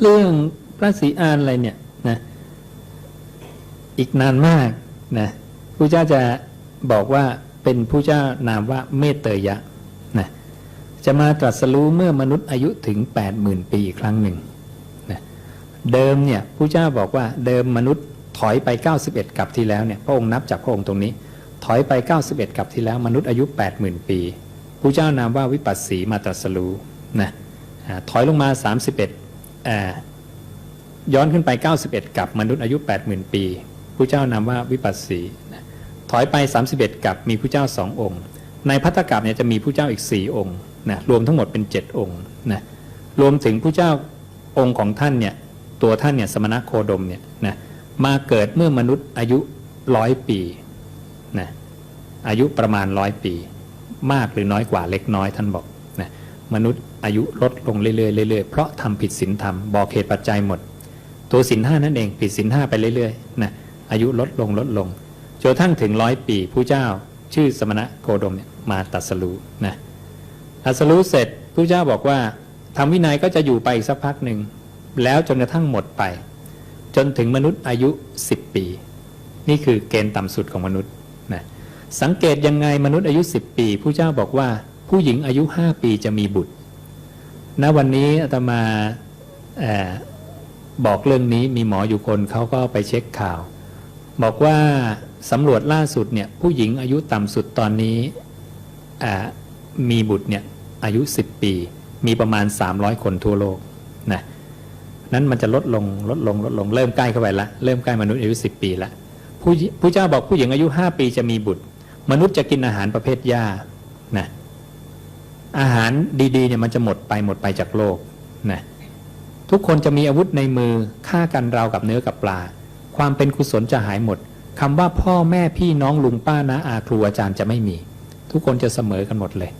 เรื่องพระศรีอานอะไรเนี่ยนะอีกนานมากนะผู้เจ้าจะบอกว่าเป็นผู้เจ้านามว่าเมตเตยะนะจะมาตรัสรู้เมื่อมนุษย์อายุถึง 80,000 ปีอีกครั้งหนึ่งนะเดิมเนี่ยผู้เจ้าบอกว่าเดิมมนุษย์ถอยไป 91 กับที่แล้วเนี่ยพระองค์นับจากพระองค์ตรงนี้ ถอยไป 91 กับที่แล้วมนุษย์อายุ 80,000 ปี ผู้เจ้านามว่าวิปัสสีมาตรัสรู้นะถอยลงมา 31อ่าย้อนขึ้นไป 91 กับมนุษย์อายุ 80,000 ปีผู้เจ้านามว่าวิปัสสี ถอยไป 31 กับมีผู้เจ้าสององค์ ในพัตตกับเนี่ยจะมีผู้เจ้าอีก 4 องค์นะรวมทั้งหมดเป็น 7 องค์นะรวมถึงผู้เจ้าองค์ของท่านเนี่ยตัวท่านเนี่ยสมณะโคดมเนี่ยนะมาเกิดเมื่อมนุษย์อายุร้อยปีนะอายุประมาณร้อยปี มากหรือน้อยกว่าเล็กน้อยท่านบอกนะมนุษย์อายุลดลงเรื่อยๆเรื่อยๆเพราะทำผิดศีลธรรมบอกเหตุปัจจัยหมด ตัวศีลห้านั่นเองผิดศีลห้าไปเรื่อยๆนะอายุลดลงลดลงจนกระทั่งถึงร้อยปีผู้เจ้าชื่อสมณะโคดมเนี่ยมาตรัสรู้นะตรัสรู้เสร็จผู้เจ้าบอกว่าทำวินัยก็จะอยู่ไปอีกสักพักหนึ่งแล้วจนกระทั่งหมดไป จนถึงมนุษย์อายุ 10 ปี นี่คือเกณฑ์ต่ำสุดของมนุษย์ สังเกตยังไงมนุษย์อายุ 10 ปีผู้เจ้าบอกว่าผู้หญิงอายุ 5 ปีจะมีบุตรณวันนี้อาตมาอบอกเรื่องนี้มีหมออยู่คนเขาก็ไปเช็คข่าว บอกว่าสำรวจล่าสุดเนี่ยผู้หญิงอายุต่ำสุดตอนนี้มีบุตรเนี่ยอายุ 10 ปี มีประมาณ 300 คนทั่วโลกนะนั้นมันจะลดลงลดลงลดลงเริ่มใกล้เข้าไปละเริ่มใกล้มนุษย์อายุ 10 ปีละผู้ผู้เจ้าบอกผู้หญิงอายุ 5 ปีจะมีบุตร มนุษย์จะกินอาหารประเภทหญ้านะอาหารดีๆเนี่ยมันจะหมดไปหมดไปจากโลกนะทุกคนจะมีอาวุธในมือฆ่ากันราวกับเนื้อกับปลา ความเป็นกุศลจะหายหมดคำว่าพ่อแม่พี่น้องลุงป้านะอาครูอาจารย์จะไม่มี ทุกคนจะเสมอกันหมดเลย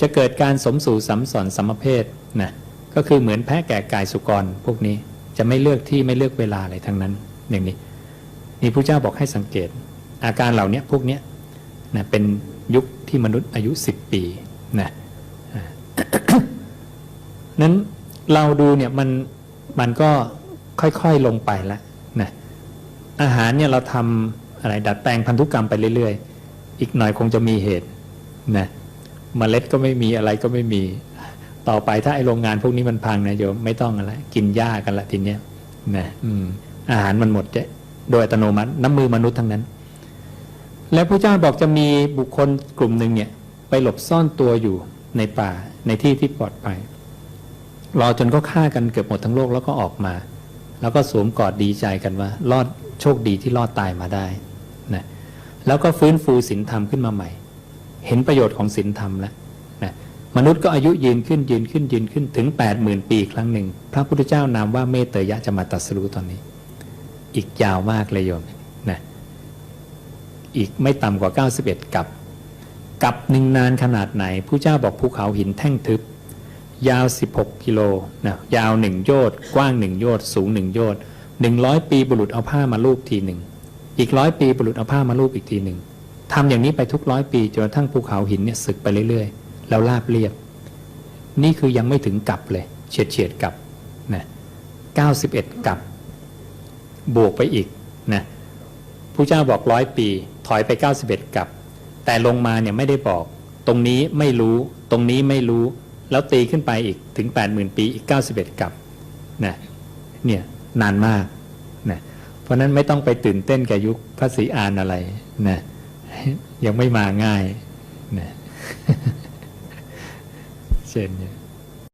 จะเกิดการสมสู่สัมสอนสัมเพศนะก็คือเหมือนแพะแก่กายสุกรพวกนี้จะไม่เลือกที่ไม่เลือกเวลาอะไรทั้งนั้น อย่างนี้นี่พระเจ้าบอกให้สังเกต อาการเหล่านี้พวกเนี้ย นะเป็นยุคที่มนุษย์อายุ 10 ปีนะนั้นเราดูเนี่ยมันมันก็ค่อยๆลงไปแล้วนะอาหารเนี่ยเราทำอะไรดัดแปลงพันธุกรรมไปเรื่อยๆ อีกหน่อยคงจะมีเหตุนะเมล็ดก็ไม่มีอะไรก็ไม่มีต่อไปถ้าไอโรงงานพวกนี้มันพังนะโยมไม่ต้องอะไรกินหญ้ากันละทีเนี้ยนะออาหารมันหมดจะโดยอัตโนมัติน้ำมือมนุษย์ทั้งนั้น แล้วพระเจ้าบอกจะมีบุคคลกลุ่มหนึ่งเนี่ยไปหลบซ่อนตัวอยู่ในป่าในที่ที่ปลอดภัยรอจนก็ฆ่ากันเกือบหมดทั้งโลกแล้วก็ออกมา แล้วก็สวมกอดดีใจกันว่า รอดโชคดีที่รอดตายมาได้นะแล้วก็ฟื้นฟูศีลธรรมขึ้นมาใหม่ เห็นประโยชน์ของศีลธรรมแล้วนะมนุษย์ก็อายุยืนขึ้นยืนขึ้นยืนขึ้นถึง 8 0,000 ปีครั้งหนึ่ง พระพุทธเจ้านามว่าเมตเตยะจะมาตรัสรู้ตอนนี้ อีกยาวมากเลยโยมนะ อีกไม่ต่ำกว่า 91 กับ กับหนึ่งนานขนาดไหนผู้เจ้าบอกภูเขาหินแท่งทึบ ยาว 16 กิโลนะยาวหนึ่งโยชน์กว้างหนึ่งโยชน์สูงหนึ่งโยชน์หนึ่งร้อยปีบุรุษเอาผ้ามาลูบทีหนึ่งอีกร้อยปีบุรุษเอาผ้ามาลูบอีกทีหนึ่งทำอย่างนี้ไปทุกร้อยปีจนกระทั่งภูเขาหินเนี่ยสึกไปเรื่อยๆ แล้วราบเรียบ นี่คือยังไม่ถึงกับเลย เฉียดเฉียดกับนะ91 กับบวกไปอีกนะ ผู้เจ้าบอกร้อยปี ถอยไป 91 กับ แต่ลงมาเนี่ยไม่ได้บอก ตรงนี้ไม่รู้ตรงนี้ไม่รู้ แล้วตีขึ้นไปอีกถึง 80,000 ปีอีก 91 กับนะเนี่ยนานมากนะเพราะนั้นไม่ต้องไปตื่นเต้นกับยุคพระศรีอานอะไรนะยังไม่มาง่ายนะเช่นเนี่ย